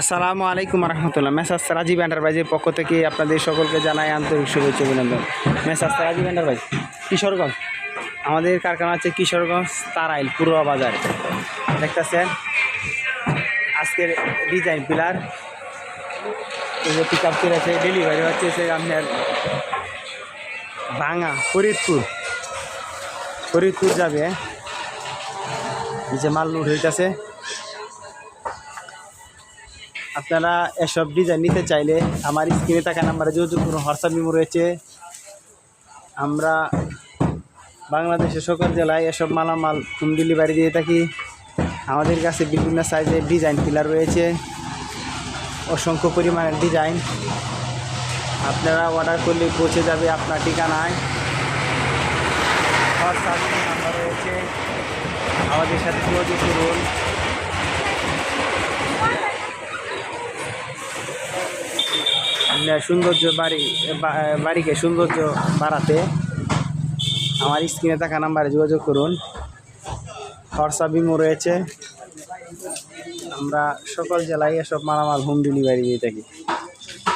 আসসালামু আলাইকুম রহমতুল্লাহ মেসাজ রাজীব এন্টারপ্রাইজের পক্ষ থেকে আপনাদের সকলকে জানাই আন্তরিক শুভেচ্ছা অভিনন্দন। মেসাজ রাজীব এন্টারপ্রাইজ কিশোরগঞ্জ? আমাদের কারখানা হচ্ছে কিশোরগঞ্জ তারাইল, পূর্ব বাজার। দেখতেছেন, আজকের ডিজাইন পিলার পিক আপ করেছে ডেলিভারি হচ্ছে সে আপনার ভাঙা ফরিদপুর। ফরিদপুর যাবে। যে মাল লোড হইতেছে। আপনারা এসব ডিজাইন নিতে চাইলে আমার স্ক্রিনে থাকা নাম্বারে যোগাযোগ করুন হোয়াটসঅ্যাপ মেমো রয়েছে। আমরা বাংলাদেশের সকল জেলায় এসব মালামাল হোম ডেলিভারি দিয়ে থাকি। আমাদের কাছে বিভিন্ন সাইজের ডিজাইন পিলার রয়েছে। অসংখ্য পরিমাণের ডিজাইন আপনারা অর্ডার করলে পৌঁছে যাবে আপনার ঠিকানায়। হোয়াটসঅ্যাপ নাম্বার রয়েছে। আমাদের সাথে যোগাযোগ করুন। সৌন্দর্য বাড়ি বাড়িকে সৌন্দর্য বাড়াতে আমার স্ক্রিনে থাকা নাম্বারে যোগাযোগ করুন। হোয়াটসঅ্যাপ বিমো রয়েছে। আমরা সকল জেলায় এসব মালামাল হোম ডেলিভারি দিয়ে থাকি।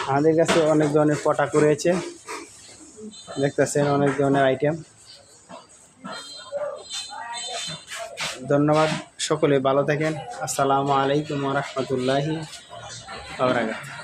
আমাদের কাছে অনেক ধরনের পটাক রয়েছে। দেখতেছেন অনেক ধরনের আইটেম। ধন্যবাদ সকলে, ভালো থাকেন। আসসালামু আলাইকুম রহমতুল্লাহি আবরাকাত